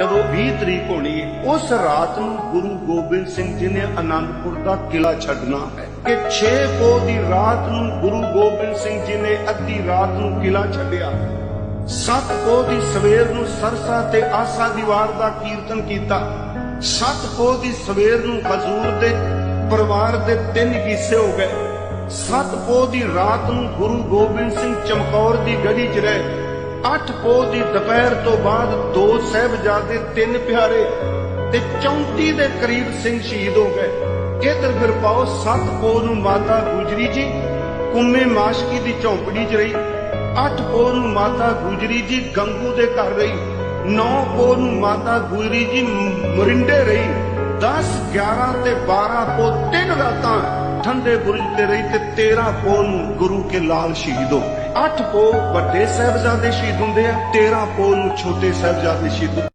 ਜਦੋਂ 20 ਤਰੀਕ ਹੋਣੀ, ਉਸ ਰਾਤ ਨੂੰ ਗੁਰੂ ਗੋਬਿੰਦ ਸਿੰਘ ਜੀ ਨੇ ਆਨੰਦਪੁਰ ਦਾ ਕਿਲਾ ਛੱਡਣਾ ਹੈ। ਕਿ 6 ਪੋ ਦੀ ਰਾਤ ਨੂੰ ਗੁਰੂ ਗੋਬਿੰਦ ਸਿੰਘ ਜੀ ਨੇ ਅੱਧੀ ਰਾਤ ਨੂੰ ਕਿਲਾ ਛੱਡਿਆ। ਸੱਤ ਪੋ ਦੀ ਸਵੇਰ ਨੂੰ ਸਰਸਾ ਤੇ ਆਸਾ ਦੀਵਾਰ ਦਾ ਕੀਰਤਨ ਕੀਤਾ। ਸੱਤ ਪੋ ਦੀ ਸਵੇਰ ਨੂੰ ਹਜ਼ੂਰ ਦੇ ਪਰਿਵਾਰ ਦੇ ਤਿੰਨ ਹਿੱਸੇ ਹੋ ਗਏ। ਸੱਤ ਪੋ ਦੀ ਰਾਤ ਨੂੰ ਗੁਰੂ ਗੋਬਿੰਦ ਸਿੰਘ ਚਮਕੌਰ ਦੀ ਗੜੀ 'ਚ ਰਹੇ। ਅੱਠ ਪੋ ਦੀ ਦੁਪਹਿਰ ਤੋਂ ਬਾਅਦ ਦੋ ਸਹਿਬਜ਼ਾਦੇ, ਤਿੰਨ ਪਿਆਰੇ ਤੇ 34 ਦੇ ਕਰੀਬ ਸਿੰਘ ਸ਼ਹੀਦ ਹੋ ਗਏ। ਇਧਰ ਫਿਰ ਪਾਓ, ਸੱਤ ਪੋ ਨੂੰ ਮਾਤਾ ਗੁਜਰੀ ਜੀ, ਕੁੰਮੇ ਮਾਸ਼ਕੀ ਦੀ ਝੌਂਪੜੀ 'ਚ ਰਹੀ। ਅੱਠ ਪੋ ਨੂੰ ਮਾਤਾ ਗੁਜਰੀ ਜੀ ਗੰਗੂ ਦੇ ਘਰ ਰਹੀ। ਨੌ ਪੋ ਨੂੰ ਮਾਤਾ ਗੁਜਰੀ ਜੀ ਮਰਿੰਡੇ ਰਹੀ। 10 11 ਤੇ 12 ਪੋ ਤਿੰਨ ਰਾਤਾਂ ਠੰਡੇ ਬੁਰਜ ਤੇ ਰਹੀ ਤੇ 13 ਪੋ ਨੂੰ ਗੁਰੂ ਕੇ ਲਾਲ ਸ਼ਹੀਦ ਹੋ ਗਏ। 8 ਪੋ ਵੱਡੇ ਸਾਹਿਬਜ਼ਾਦੇ ਸ਼ਹੀਦ ਹੁੰਦੇ ਆ 13 ਪੋ ਨੂੰ ਛੋਟੇ ਸਾਹਿਬਜ਼ਾਦੇ ਸ਼ਹੀਦ